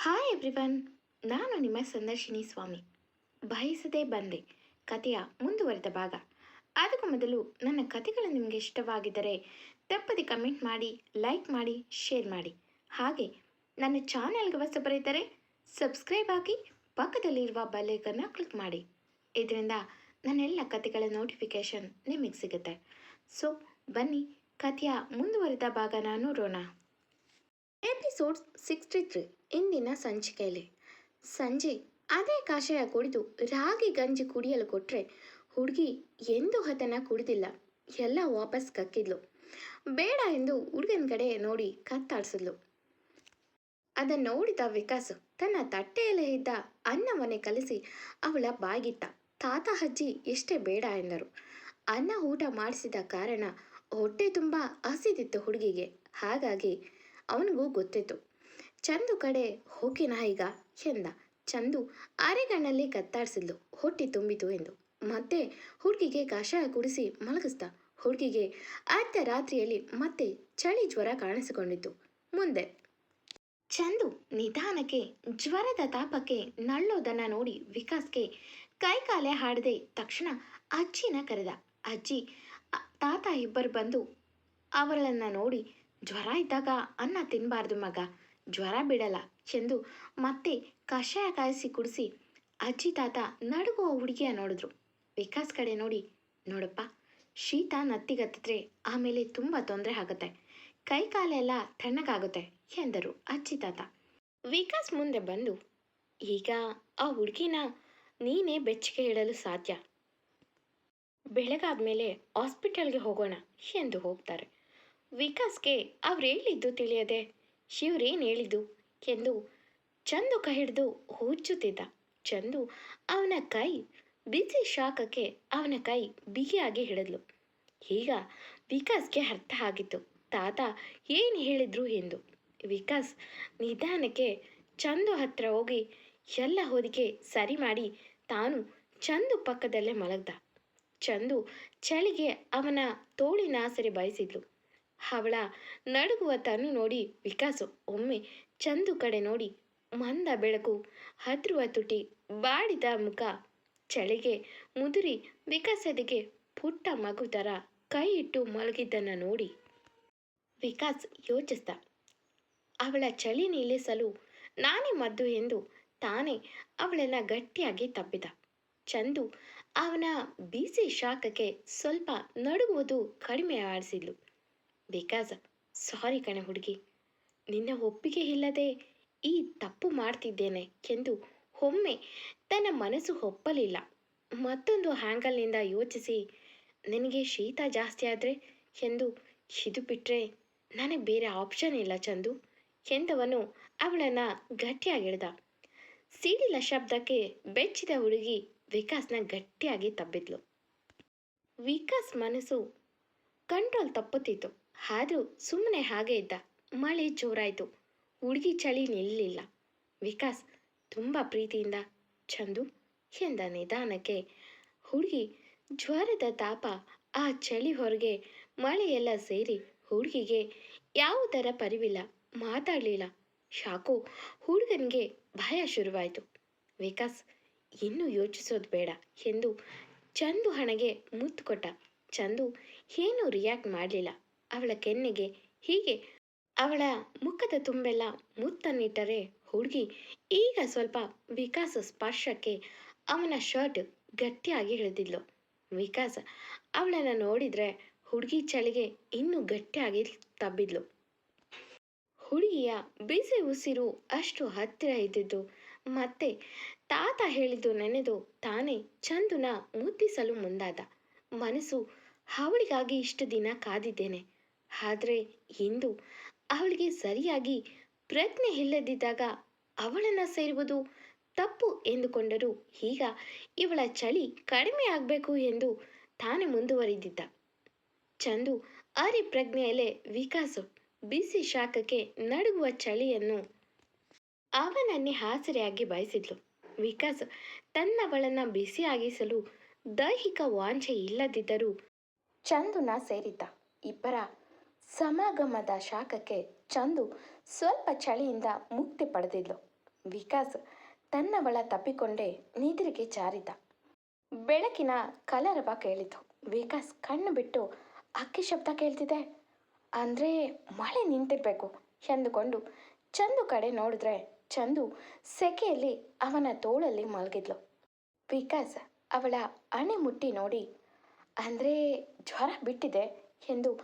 Hi everyone ನಾನು ನಿಮ್ಮ ಸಂದರ್ಶಿನಿ ಸ್ವಾಮಿ. ಬಯಸದೇ ಬಂದೆ. ಕಥೆಯ ಮುಂದುವರೆದ ಭಾಗ. ಅದಕ್ಕೂ ಮೊದಲು ನನ್ನ ಕಥೆಗಳು ನಿಮಗೆ ಇಷ್ಟವಾಗಿದ್ದರೆ ತಪ್ಪದೆ ಕಮೆಂಟ್ ಮಾಡಿ ಲೈಕ್ ಮಾಡಿ ಶೇರ್ ಮಾಡಿ. ಹಾಗೆ ನನ್ನ ಚಾನೆಲ್ಗೆ ಹೊಸಬರಿದ್ದರೆ ಸಬ್ಸ್ಕ್ರೈಬ್ ಆಗಿ ಪಕ್ಕದಲ್ಲಿರುವ ಬೆಲ್ಲೈಕನ್ನ ಕ್ಲಿಕ್ ಮಾಡಿ. ಇದರಿಂದ ನನ್ನೆಲ್ಲ ಕಥೆಗಳ ನೋಟಿಫಿಕೇಷನ್ ನಿಮಗೆ ಸಿಗುತ್ತೆ. ಸೊ ಬನ್ನಿ ಕಥೆಯ ಮುಂದುವರೆದ ಭಾಗನ ನೋಡೋಣ ಎಪಿಸೋಡ್ ಸಿಕ್ಸ್ಟಿ ತ್ರೀ ಇಂದಿನ ಸಂಚಿಕೆಯಲ್ಲಿ. ಸಂಜೆ, ಅದೇ ಕಾಷಾಯ ಕುಡಿದು ರಾಗಿ ಗಂಜಿ ಕುಡಿಯಲು ಕೊಟ್ಟರೆ ಹುಡುಗಿ ಎಂದೂ ಹತನ ಕುಡಿದಿಲ್ಲ. ಎಲ್ಲ ವಾಪಸ್ ಕಕ್ಕಿದ್ಲು. ಬೇಡ ಎಂದು ಹುಡುಗನ ಕಡೆ ನೋಡಿ ಕತ್ತಾಡಿಸಿದ್ಲು. ಅದನ್ನು ನೋಡಿದ ವಿಕಾಸ್ ತನ್ನ ತಟ್ಟೆಯಲ್ಲೇ ಇದ್ದ ಅನ್ನವನ್ನೇ ಕಲಿಸಿ ಅವಳ ಬಾಗಿಟ್ಟ ತಾತ ಅಜ್ಜಿ ಎಷ್ಟೇ ಬೇಡ ಎಂದರು. ಅನ್ನ ಊಟ ಮಾಡಿಸಿದ ಕಾರಣ ಹೊಟ್ಟೆ ತುಂಬ ಹಸಿದಿತ್ತು ಹುಡುಗಿಗೆ. ಹಾಗಾಗಿ ಅವನಿಗೂ ಗೊತ್ತಿತ್ತು. ಚಂದು ಕಡೆ ಹೋಗಿನ ಈಗ? ಎಂದ. ಚಂದು ಅರೆಗಣ್ಣಲ್ಲಿ ಕತ್ತಾಡಿಸಿದ್ಲು ಹೊಟ್ಟೆ ತುಂಬಿತು ಎಂದು. ಮತ್ತೆ ಹುಡುಗಿಗೆ ಕಷಾಯ ಕುಡಿಸಿ ಮಲಗಿಸ್ದ. ಹುಡುಗಿಗೆ ಅರ್ಧ ರಾತ್ರಿಯಲ್ಲಿ ಮತ್ತೆ ಚಳಿ ಜ್ವರ ಕಾಣಿಸಿಕೊಂಡಿತು ಮುಂದೆ. ಚಂದು ನಿಧಾನಕ್ಕೆ, ಜ್ವರದ ತಾಪಕ್ಕೆ ನಳ್ಳೋದನ್ನ ನೋಡಿ ವಿಕಾಸ್ಗೆ ಕೈಕಾಲೆ ಹಾಡದೆ ತಕ್ಷಣ ಅಜ್ಜಿನ ಕರೆದ. ಅಜ್ಜಿ, ತಾತ ಇಬ್ಬರು ಬಂದು ಅವರನ್ನ ನೋಡಿ ಜ್ವರ ಇದ್ದಾಗ ಅನ್ನ ತಿನ್ನಬಾರ್ದು ಮಗ. ಜ್ವರ ಬಿಡಲ್ಲ. ಎಂದು ಮತ್ತೆ ಕಷಾಯ ಕಾಯಿಸಿ ಕುಡಿಸಿ ಅಜ್ಜಿ ತಾತ ನಡುಗುವ ಹುಡುಗಿಯ ನೋಡಿದ್ರು. ವಿಕಾಸ್ ಕಡೆ ನೋಡಿ, ನೋಡಪ್ಪ, ಶೀತ ನತ್ತಿಗತ್ತಿದ್ರೆ ಆಮೇಲೆ ತುಂಬ ತೊಂದರೆ ಆಗುತ್ತೆ. ಕೈ ಕಾಲೆಲ್ಲ ತಣ್ಣಗಾಗುತ್ತೆ ಎಂದರು ಅಜ್ಜಿ ತಾತ. ವಿಕಾಸ್ ಮುಂದೆ ಬಂದು, ಈಗ ಆ ಹುಡುಗಿನ ನೀನೇ ಬೆಚ್ಚಗೆ ಇಡಲು ಸಾಧ್ಯ. ಬೆಳಗಾದ್ಮೇಲೆ ಹಾಸ್ಪಿಟಲ್ಗೆ ಹೋಗೋಣ ಎಂದು ಹೋಗ್ತಾರೆ. ವಿಕಾಸ್ಗೆ ಅವ್ರು ಹೇಳಿದ್ದು ತಿಳಿಯದೆ ಶಿವ್ರೇನು ಹೇಳಿದ್ದು? ಎಂದು ಚಂದು ಕೈ ಹಿಡಿದು ಹುಚ್ಚುತ್ತಿದ್ದ ಚಂದು ಅವನ ಕೈ ಬಿಸಿ ಶಾಖಕ್ಕೆ ಅವನ ಕೈ ಬಿಗಿಯಾಗಿ ಹಿಡಿದ್ಲು. ಈಗ ವಿಕಾಸ್ಗೆ ಅರ್ಥ ಆಗಿತ್ತು. ತಾತ ಏನು ಹೇಳಿದ್ರು ಎಂದು. ವಿಕಾಸ್ ನಿಧಾನಕ್ಕೆ ಚಂದು ಹತ್ರ ಹೋಗಿ ಎಲ್ಲ ಹೊದಿಕೆ ಸರಿ ಮಾಡಿ ತಾನು ಚಂದು ಪಕ್ಕದಲ್ಲೇ ಮಲಗ್ದ. ಚಂದು ಚಳಿಗೆ ಅವನ ತೋಳಿನ ಆಸರೆ ಬಯಸಿದ್ಲು. ಅವಳ ನಡುಗುವ ತನು ನೋಡಿ ವಿಕಾಸು. ಒಮ್ಮೆ ಚಂದು ಕಡೆ ನೋಡಿ ಮಂದ ಬೆಳಕು. ಹದ್ರುವ ತುಟಿ ಬಾಡಿದ ಮುಖ. ಚಳಿಗೆ ಮುದುರಿ ವಿಕಾಸದಿಗೆ ಪುಟ್ಟ ಮಗು ಥರ ಕೈ ಇಟ್ಟು ಮಲಗಿದ್ದನ್ನು ನೋಡಿ ವಿಕಾಸ್ ಯೋಚಿಸ್ದ. ಅವಳ ಚಳಿ ನಿಲ್ಲಿಸಲು ನಾನೇ ಮದ್ದು ಎಂದು ತಾನೇ ಅವಳನ್ನ ಗಟ್ಟಿಯಾಗಿ ತಬ್ಬಿದ. ಚಂದು ಅವನ ಬಿಸಿ ಶಾಖಕ್ಕೆ ಸ್ವಲ್ಪ ನಡುಗುವುದು ಕಡಿಮೆ ಆಡಿಸಿದ್ಲು ವಿಕಾಸ್ ಸಾರಿ ಕಣೆ ಹುಡುಗಿ. ನಿನ್ನ ಒಪ್ಪಿಗೆ ಇಲ್ಲದೆ ಈ ತಪ್ಪು ಮಾಡ್ತಿದ್ದೇನೆ ಎಂದು ಒಮ್ಮೆ ತನ್ನ ಮನಸ್ಸು ಒಪ್ಪಲಿಲ್ಲ. ಮತ್ತೊಂದು ಹ್ಯಾಂಗಲ್ನಿಂದ ಯೋಚಿಸಿ, ನಿನಗೆ ಶೀತ ಜಾಸ್ತಿ ಆದರೆ ಎಂದು ಇದು ಬಿಟ್ಟರೆ ನನಗೆ ಬೇರೆ ಆಪ್ಷನ್ ಇಲ್ಲ ಚಂದು ಎಂದವನು ಅವಳನ್ನು ಗಟ್ಟಿಯಾಗಿಡ್ದ ಸಿಡಿಲ ಶಬ್ದಕ್ಕೆ ಬೆಚ್ಚಿದ ಹುಡುಗಿ ವಿಕಾಸ್ನ ಗಟ್ಟಿಯಾಗಿ ತಬ್ಬಿದ್ಲು. ವಿಕಾಸ್ ಮನಸ್ಸು ಕಂಟ್ರೋಲ್ ತಪ್ಪುತ್ತಿತ್ತು. ಆದರೂ ಸುಮ್ಮನೆ ಹಾಗೆ ಇದ್ದ. ಮಳೆ ಜೋರಾಯಿತು. ಹುಡುಗಿ ಚಳಿ ನಿಲ್ಲಲಿಲ್ಲ ವಿಕಾಸ್ ತುಂಬ ಪ್ರೀತಿಯಿಂದ, ಚಂದು, ಎಂದ ನಿಧಾನಕ್ಕೆ? ಹುಡುಗಿ ಜ್ವರದ ತಾಪ ಆ ಚಳಿ ಹೊರಗೆ ಮಳೆಯೆಲ್ಲ ಸೇರಿ ಹುಡುಗಿಗೆ ಯಾವುದರ ಪರಿವಿಲ್ಲ, ಮಾತಾಡಲಿಲ್ಲ. ಶಾಕು ಹುಡುಗನಿಗೆ ಭಯ ಶುರುವಾಯಿತು. ವಿಕಾಸ್, ಇನ್ನೂ ಯೋಚಿಸೋದು ಬೇಡ ಎಂದು ಚಂದು ಹಣಗೆ ಮುತ್ತು ಕೊಟ್ಟ. ಚಂದು ಏನೂ ರಿಯಾಕ್ಟ್ ಮಾಡಲಿಲ್ಲ. ಅವಳ ಕೆನ್ನೆಗೆ ಹೀಗೆ ಅವಳ ಮುಖದ ತುಂಬೆಲ್ಲ ಮುತ್ತನ್ನಿಟ್ಟರೆ ಹುಡುಗಿ ಈಗ ಸ್ವಲ್ಪ ವಿಕಾಸ ಸ್ಪರ್ಶಕ್ಕೆ ಅವನ ಶರ್ಟ್ ಗಟ್ಟಿಯಾಗಿ ಹಿಡಿದಿದ್ಲು ವಿಕಾಸ ಅವಳನ್ನು ನೋಡಿದ್ರೆ ಹುಡುಗಿ ಚಳಿಗೆ ಇನ್ನೂ ಗಟ್ಟಿಯಾಗಿ ತಬ್ಬಿದ್ಲು. ಹುಡುಗಿಯ ಬಿಸಿ ಉಸಿರು ಅಷ್ಟು ಹತ್ತಿರ ಇದ್ದಿದ್ದು ಮತ್ತೆ ತಾತ ಹೇಳಿದ್ದು ನೆನೆದು ತಾನೇ ಚಂದುನ ಮುದ್ದಿಸಲು ಮುಂದಾದ. ಮನಸ್ಸು ಅವಳಿಗಾಗಿ ಇಷ್ಟು ದಿನ ಕಾದಿದ್ದೇನೆ. ಆದರೆ ಇಂದು ಅವಳಿಗೆ ಸರಿಯಾಗಿ ಪ್ರಜ್ಞೆ ಇಲ್ಲದಿದ್ದಾಗ ಅವಳನ್ನು ಸೇರುವುದು ತಪ್ಪು ಎಂದುಕೊಂಡರು. ಈಗ ಇವಳ ಚಳಿ ಕಡಿಮೆ ಆಗಬೇಕು ಎಂದು ತಾನೇ ಮುಂದುವರಿದಿದ್ದ. ಚಂದು ಅರಿ ಪ್ರಜ್ಞೆಯಲ್ಲೇ ವಿಕಾಸು ಬಿಸಿ ಶಾಖಕ್ಕೆ ನಡುಗುವ ಚಳಿಯನ್ನು ಅವನನ್ನೇ ಹಾಸರೆಯಾಗಿ ಬಯಸಿದ್ಲು. ವಿಕಾಸ್ ತನ್ನವಳನ್ನ ಬಿಸಿಯಾಗಿಸಲು ದೈಹಿಕ ವಾಂಛೆ ಇಲ್ಲದಿದ್ದರೂ ಚಂದುನ ಸೇರಿದ್ದ. ಇಬ್ಬರ ಸಮಾಗಮದ ಶಾಖಕ್ಕೆ ಚಂದು ಸ್ವಲ್ಪ ಚಳಿಯಿಂದ ಮುಕ್ತಿ ಪಡೆದಿದ್ಲು. ವಿಕಾಸ್ ತನ್ನವಳ ತಪ್ಪಿಕೊಂಡೇ ನಿದ್ರೆಗೆ ಚಾರಿದ ಬೆಳಕಿನ ಕಲರವ ಕೇಳಿತು. ವಿಕಾಸ್ ಕಣ್ಣು ಬಿಟ್ಟು, ಅಕ್ಕಿ ಶಬ್ದ ಕೇಳ್ತಿದೆ. ಅಂದರೆ ಮಳೆ ನಿಂತಿರಬೇಕು ಎಂದುಕೊಂಡು ಚಂದು ಕಡೆ ನೋಡಿದ್ರೆ ಚಂದು ಸೆಕೆಯಲ್ಲಿ ಅವನ ತೋಳಲ್ಲಿ ಮಲಗಿದ್ಲು. ವಿಕಾಸ್ ಅವಳ ಅಣೆ ಮುಟ್ಟಿ ನೋಡಿ, ಅಂದ್ರೆ ಜ್ವರ ಬಿಟ್ಟಿದೆ. ಎಂದು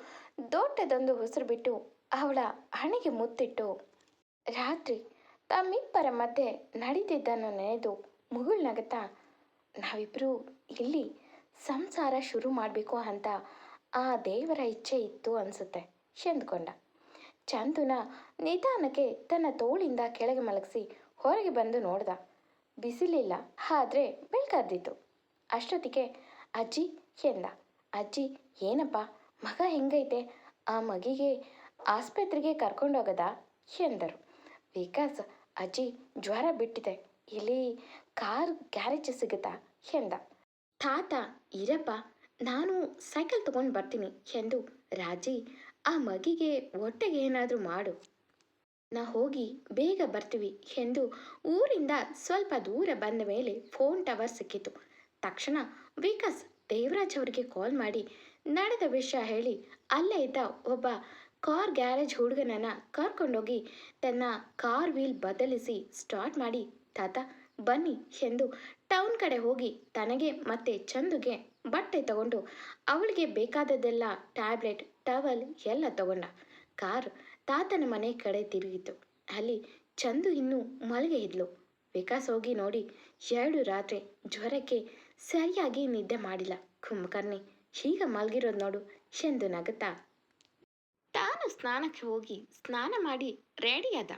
ದೊಡ್ಡದೊಂದು ಉಸಿರು ಬಿಟ್ಟು ಅವಳ ಹಣೆಗೆ ಮುತ್ತಿಟ್ಟು ರಾತ್ರಿ ತಮ್ಮಿಬ್ಬರ ಮಧ್ಯೆ ನಡೆದಿದ್ದನ್ನು ನೆನೆದು ಮುಗುಳ್ನಗುತ್ತಾ ನಾವಿಬ್ಬರು ಇಲ್ಲಿ ಸಂಸಾರ ಶುರು ಮಾಡಬೇಕು ಅಂತ ಆ ದೇವರ ಇಚ್ಛೆ ಇತ್ತು ಅನಿಸುತ್ತೆ, ಎಂದುಕೊಂಡ. ಚಂದುನ ನಿಧಾನಕ್ಕೆ ತನ್ನ ತೋಳಿಂದ ಕೆಳಗೆ ಮಲಗಿಸಿ ಹೊರಗೆ ಬಂದು ನೋಡ್ದ. ಬಿಸಿಲಿಲ್ಲ, ಆದರೆ ಬೆಳಕಾದಿತ್ತು ಅಷ್ಟೊತ್ತಿಗೆ, ಅಜ್ಜಿ, ಎಂದ. ಅಜ್ಜಿ, ಏನಪ್ಪ? ಮಗ ಹೆಂಗೈತೆ? ಆ ಮಗಿಗೆ ಆಸ್ಪತ್ರೆಗೆ ಕರ್ಕೊಂಡೋಗದಾ? ಎಂದರು. ವಿಕಾಸ್, ಅಜ್ಜಿ, ಜ್ವರ ಬಿಟ್ಟಿದೆ. ಇಲ್ಲಿ ಕಾರ್ ಗ್ಯಾರೇಜ್ ಸಿಗುತ್ತಾ? ಎಂದ. ತಾತ, ಇರಪ್ಪ, ನಾನು ಸೈಕಲ್ ತಗೊಂಡು ಬರ್ತೀನಿ ಎಂದು ರಾಜಿ, ಆ ಮಗಿಗೆ ಹೊಟ್ಟೆಗೆ ಏನಾದರೂ ಮಾಡು. ನಾ ಹೋಗಿ ಬೇಗ ಬರ್ತೀವಿ ಎಂದು ಊರಿಂದ ಸ್ವಲ್ಪ ದೂರ ಬಂದ ಮೇಲೆ ಫೋನ್ ಟವರ್ ಸಿಕ್ಕಿತು. ತಕ್ಷಣ ವಿಕಾಸ್ ದೇವರಾಜ್ ಅವರಿಗೆ ಕಾಲ್ ಮಾಡಿ ನಡೆದ ವಿಷಯ ಹೇಳಿ. ಅಲ್ಲೇ ಇದ್ದ ಒಬ್ಬ ಕಾರ್ ಗ್ಯಾರೇಜ್ ಹುಡುಗನನ್ನ ಕರ್ಕೊಂಡೋಗಿ ತನ್ನ ಕಾರ್ ವೀಲ್ ಬದಲಿಸಿ ಸ್ಟಾರ್ಟ್ ಮಾಡಿ, ತಾತ, ಬನ್ನಿ ಎಂದು ಟೌನ್ ಕಡೆ ಹೋಗಿ ತನಗೆ ಮತ್ತೆ ಚಂದುಗೆ ಬಟ್ಟೆ ತಗೊಂಡು, ಅವಳಿಗೆ ಬೇಕಾದದೆಲ್ಲ ಟ್ಯಾಬ್ಲೆಟ್, ಟವಲ್ ಎಲ್ಲ ತಗೊಂಡ. ಕಾರ್ ತಾತನ ಮನೆ ಕಡೆ ತಿರುಗಿತು. ಅಲ್ಲಿ ಚಂದು ಇನ್ನೂ ಮಲಗೆ ಇದ್ಲು. ವಿಕಾಸ್ ಹೋಗಿ ನೋಡಿ, ಎರಡು ರಾತ್ರಿ ಜ್ವರಕ್ಕೆ ಸರಿಯಾಗಿ ನಿದ್ದೆ ಮಾಡಿಲ್ಲ. ಕುಂಭಕರ್ಣಿ ಈಗ ಮಲಗಿರೋದು ನೋಡು ಎಂದು ನಗುತ್ತಾ. ತಾನು ಸ್ನಾನಕ್ಕೆ ಹೋಗಿ ಸ್ನಾನ ಮಾಡಿ ರೆಡಿಯಾದ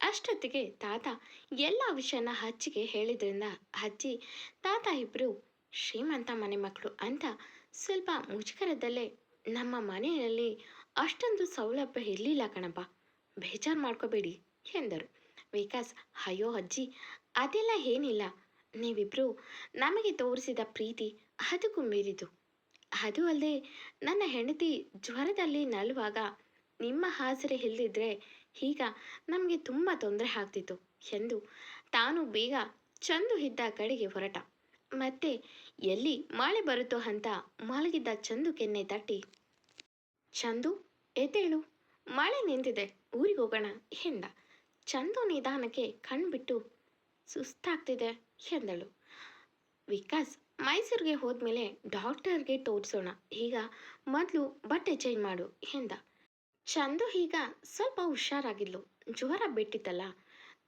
ಅಷ್ಟೊತ್ತಿಗೆ ತಾತ ಎಲ್ಲ ವಿಷಯನ ಅಜ್ಜಿಗೆ ಹೇಳಿದ್ರಿಂದ ಅಜ್ಜಿ, ತಾತ ಇಬ್ಬರು ಶ್ರೀಮಂತ ಮನೆ ಮಕ್ಕಳು ಅಂತ ಸ್ವಲ್ಪ ಮುಜುಗರದಲ್ಲೇ ನಮ್ಮ ಮನೆಯಲ್ಲಿ ಅಷ್ಟೊಂದು ಸೌಲಭ್ಯ ಇರಲಿಲ್ಲ ಕಣಪ್ಪ. ಬೇಜಾರು ಮಾಡ್ಕೋಬೇಡಿ, ಎಂದರು. ವಿಕಾಸ್, ಅಯ್ಯೋ ಅಜ್ಜಿ, ಅದೆಲ್ಲ ಏನಿಲ್ಲ. ನೀವಿಬ್ಬರು ನಮಗೆ ತೋರಿಸಿದ ಪ್ರೀತಿ ಅದಕ್ಕೂ ಮೀರಿತು ಅದು ಅಲ್ಲದೆ ನನ್ನ ಹೆಂಡತಿ ಜ್ವರದಲ್ಲಿ ನಲುವಾಗ ನಿಮ್ಮ ಹಾಜರಿ ಇಲ್ಲದಿದ್ದರೆ ಈಗ ನಮಗೆ ತುಂಬ ತೊಂದರೆ ಆಗ್ತಿತ್ತು ಎಂದು ತಾನು ಬೇಗ ಚಂದು ಇದ್ದ ಕಡೆಗೆ ಹೊರಟ. ಮತ್ತೆ ಎಲ್ಲಿ ಮಳೆ ಬರುತ್ತೋ ಅಂತ ಮಲಗಿದ್ದ ಚಂದು ಕೆನ್ನೆ ತಟ್ಟಿ, ಚಂದು, ಎದ್ದೇಳು. ಮಳೆ ನಿಂತಿದೆ. ಊರಿಗೆ ಹೋಗೋಣ ಎಂದ. ಚಂದು ನಿಧಾನಕ್ಕೆ ಕಣ್ಬಿಟ್ಟು ಸುಸ್ತಾಗ್ತಿದೆ ಎಂದಳು. ವಿಕಾಸ್ ಮೈಸೂರಿಗೆ ಹೋದ್ಮೇಲೆ ಡಾಕ್ಟರ್ಗೆ ತೋರಿಸೋಣ. ಈಗ ಮೊದಲು ಬಟ್ಟೆ ಚೇಂಜ್ ಮಾಡು ಎಂದ. ಚಂದು ಈಗ ಸ್ವಲ್ಪ ಹುಷಾರಾಗಿದ್ಲು. ಜ್ವರ ಬಿಟ್ಟಿತ್ತಲ್ಲ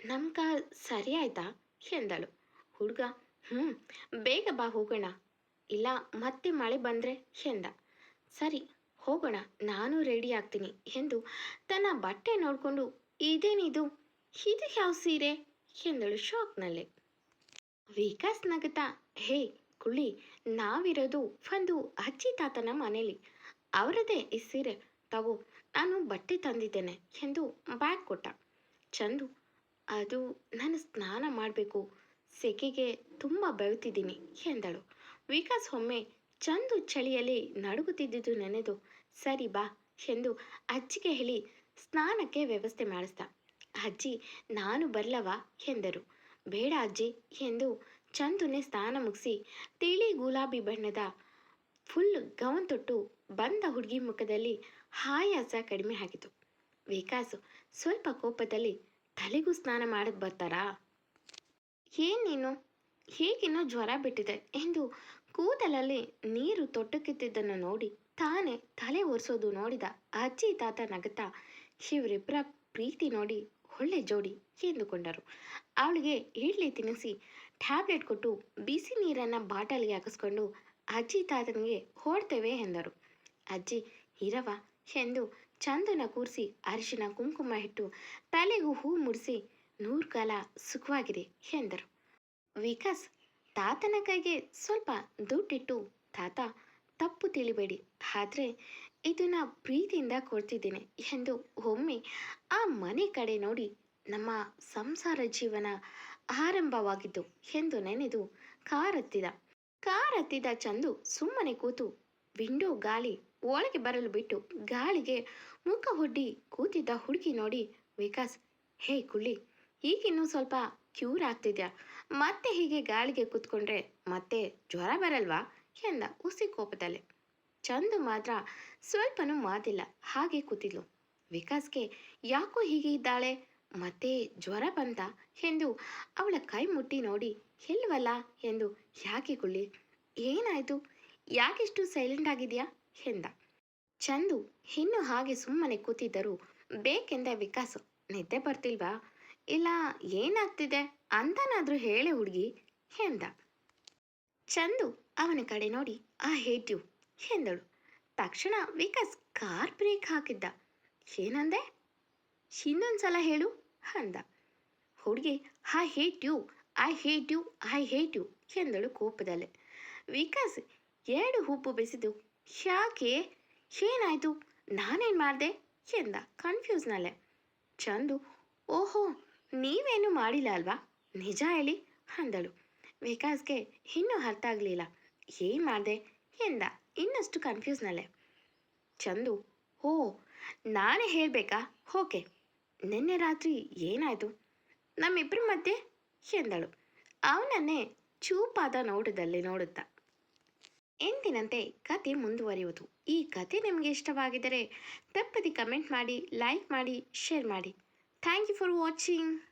ನಮ್ಗ ಸರಿ ಆಯ್ತಾ ಎಂದಳು. ಹುಡುಗ ಹ್ಞೂ ಬೇಗ ಬಾ ಹೋಗೋಣ. ಇಲ್ಲ, ಮತ್ತೆ ಮಳೆ ಬಂದರೆ ಎಂದ. ಸರಿ, ಹೋಗೋಣ, ನಾನು ರೆಡಿ ಆಗ್ತೀನಿ ಎಂದು ತನ್ನ ಬಟ್ಟೆ ನೋಡಿಕೊಂಡು, ಇದೇನಿದು? ಇದು ಯಾವ ಸೀರೆ? ಎಂದಳು ಶಾಕ್ನಲ್ಲಿ ವಿಕಾಸ್ ನಗುತ್ತಾ, ಹೇ ಕುಳ್ಳಿ, ನಾವಿರೋದು ಒಂದು ಅಜ್ಜಿ ತಾತನ ಮನೇಲಿ. ಅವರದೇ ಈ ಸೀರೆ. ತಗೋ, ನಾನು ಬಟ್ಟೆ ತಂದಿದ್ದೇನೆ ಎಂದು ಬ್ಯಾಗ್ ಕೊಟ್ಟ. ಚಂದು, ಅದು ನಾನು ಸ್ನಾನ ಮಾಡಬೇಕು. ಸೆಕೆಗೆ ತುಂಬ ಬೆವುತ್ತಿದ್ದೀನಿ ಎಂದಳು. ವಿಕಾಸ್ ಒಮ್ಮೆ ಚಂದು ಚಳಿಯಲ್ಲಿ ನಡುಗುತ್ತಿದ್ದುದು ನೆನೆದು, ಸರಿ ಬಾ ಎಂದು ಅಜ್ಜಿಗೆ ಹೇಳಿ ಸ್ನಾನಕ್ಕೆ ವ್ಯವಸ್ಥೆ ಮಾಡಿಸ್ದ. ಅಜ್ಜಿ, ನಾನು ಬರಲವಾ ಎಂದರು. ಬೇಡ ಅಜ್ಜಿ ಎಂದು ಚಂದುನೆ ಸ್ನಾನ ಮುಗಿಸಿ ತಿಳಿ ಗುಲಾಬಿ ಬಣ್ಣದ ಫುಲ್ ಗೌನ್ ತೊಟ್ಟು ಬಂದ ಹುಡುಗಿ ಮುಖದಲ್ಲಿ ಹಾಯಾಸ ಕಡಿಮೆ ಆಗಿತು ವಿಕಾಸ್ ಸ್ವಲ್ಪ ಕೋಪದಲ್ಲಿ, ತಲೆಗೂ ಸ್ನಾನ ಮಾಡಕ್ಕೆ ಬರ್ತಾರಾ? ಏನ್ ನೀನು? ಹೇಗಿನ್ನೂ ಜ್ವರ ಬಿಟ್ಟಿದೆ ಎಂದು ಕೂದಲಲ್ಲಿ ನೀರು ತೊಟ್ಟಕ್ಕಿತ್ತಿದ್ದನ್ನು ನೋಡಿ ತಾನೇ ತಲೆ ಒರೆಸೋದು ನೋಡಿದ ಅಜ್ಜಿ ತಾತ ನಗತ ಇವರಿಬ್ಬರ ಪ್ರೀತಿ ನೋಡಿ ಒಳ್ಳೆ ಜೋಡಿ ಎಂದುಕೊಂಡರು. ಅವಳಿಗೆ ಇಡ್ಲಿ ತಿನ್ನಿಸಿ ಟ್ಯಾಬ್ಲೆಟ್ ಕೊಟ್ಟು ಬಿಸಿ ನೀರನ್ನು ಬಾಟಲ್ಗೆ ಹಾಕಿಸ್ಕೊಂಡು ಅಜ್ಜಿ ತಾತನಿಗೆ ಹೊಡ್ತೇವೆ ಎಂದರು. ಅಜ್ಜಿ ಇರವ ಎಂದು ಚಂದನ ಕೂರಿಸಿ ಅರಿಶಿನ ಕುಂಕುಮ ಇಟ್ಟು ತಲೆಗೂ ಹೂ ಮುಡಿಸಿ ನೂರು ಕಾಲ ಸುಖವಾಗಿದೆ ಎಂದರು. ವಿಕಾಸ್, ತಾತನ ಕೈಗೆ ಸ್ವಲ್ಪ ದುಡ್ಡಿಟ್ಟು, ತಾತ ತಪ್ಪು ತಿಳಿಬೇಡಿ, ಆದರೆ ಇದನ್ನ ಪ್ರೀತಿಯಿಂದ ಕೊಡ್ತಿದ್ದೀನಿ ಎಂದು ಒಮ್ಮೆ ಆ ಮನೆ ಕಡೆ ನೋಡಿ ನಮ್ಮ ಸಂಸಾರ ಜೀವನ ಆರಂಭವಾಗಿದ್ದು ಎಂದು ನೆನೆದು ಕಾರ್ ಹತ್ತಿದ ಕಾರ್ ಹತ್ತಿದ ಚಂದು ಸುಮ್ಮನೆ ಕೂತು ವಿಂಡೋ ಗಾಳಿ ಒಳಗೆ ಬರಲು ಬಿಟ್ಟು ಗಾಳಿಗೆ ಮುಖ ಒಡ್ಡಿ ಕೂತಿದ್ದ ಹುಡುಗಿ ನೋಡಿ ವಿಕಾಸ್, ಹೇ ಕುಳ್ಳಿ, ಈಗಿನ್ನೂ ಸ್ವಲ್ಪ ಕ್ಯೂರ್ ಆಗ್ತಿದ್ಯಾ? ಮತ್ತೆ ಹೀಗೆ ಗಾಳಿಗೆ ಕೂತ್ಕೊಂಡ್ರೆ ಮತ್ತೆ ಜ್ವರ ಬರಲ್ವಾ? ಎಂದ ಉಸಿ ಕೋಪದಲ್ಲಿ. ಚಂದು ಮಾತ್ರ ಸ್ವಲ್ಪನೂ ಮಾತಿಲ್ಲ, ಹಾಗೆ ಕೂತಿದ್ಲು. ವಿಕಾಸ್ಗೆ ಯಾಕೋ ಹೀಗೆ ಇದ್ದಾಳೆ? ಮತ್ತೆ ಜ್ವರ ಬಂತ ಎಂದು ಅವಳ ಕೈ ಮುಟ್ಟಿ ನೋಡಿ ಇಲ್ವಲ್ಲ ಎಂದು ಯಾಕೆ ಕುಳ್ಳಿ? ಏನಾಯ್ತು? ಯಾಕೆಷ್ಟು ಸೈಲೆಂಟ್ ಆಗಿದೆಯಾ? ಎಂದ. ಚಂದು ಇನ್ನು ಹಾಗೆ ಸುಮ್ಮನೆ ಕೂತಿದ್ದರು ಬೇಕೆಂದ ವಿಕಾಸ್, ನಿದ್ದೆ ಬರ್ತಿಲ್ವಾ? ಇಲ್ಲ, ಏನಾಗ್ತಿದೆ? ಅಂತನಾದ್ರೂ ಹೇಳೆ ಹುಡುಗಿ, ಎಂದ. ಚಂದು ಅವನ ಕಡೆ ನೋಡಿ, ಆ ಹೇಟ್ಯು ಎಂದಳು. ತಕ್ಷಣ ವಿಕಾಸ್ ಕಾರ್ ಬ್ರೇಕ್ ಹಾಕಿದ್ದ. ಏನಂದೆ? ಇನ್ನೊಂದ್ಸಲ ಹೇಳು ಅಂದ. ಹುಡುಗಿ I hate you I hate you I hate you ಎಂದಳು ಕೋಪದಲ್ಲೇ. ವಿಕಾಸ್, ಎರಡು ಹುಬ್ಬು ಬೆಸಿದು, ಯಾಕೆ? ಏನಾಯ್ತು? ನಾನೇನು ಮಾಡಿದೆ? ಎಂದ ಕನ್ಫ್ಯೂಸ್ನಲ್ಲೇ. ಚಂದು, ಓಹೋ, ನೀವೇನು ಮಾಡಿಲ್ಲ ಅಲ್ವಾ? ನಿಜ ಹೇಳಿ ಅಂದಳು. ವಿಕಾಸ್ಗೆ, ಇನ್ನೂ ಅರ್ಥ ಆಗಲಿಲ್ಲ. ಏನು ಮಾಡಿದೆ? ಎಂದ ಇನ್ನಷ್ಟು ಕನ್ಫ್ಯೂಸ್ನಲ್ಲೇ. ಚಂದು, ಓ, ನಾನೇ ಹೇಳಬೇಕಾ? ಓಕೆ. ನಿನ್ನೆ ರಾತ್ರಿ ಏನಾಯಿತು? ನಮ್ಮಿಬ್ಬರ ಮಧ್ಯೆ ಎಂದಳು. ಅವನನ್ನೇ ಚೂಪಾದ ನೋಟದಲ್ಲಿ ನೋಡುತ್ತಾ. ಎಂದಿನಂತೆ ಕತೆ ಮುಂದುವರಿಯುವುದು. ಈ ಕತೆ ನಿಮಗೆ ಇಷ್ಟವಾಗಿದ್ದರೆ ತಪ್ಪದೆ ಕಮೆಂಟ್ ಮಾಡಿ, ಲೈಕ್ ಮಾಡಿ, ಶೇರ್ ಮಾಡಿ. Thank you for watching.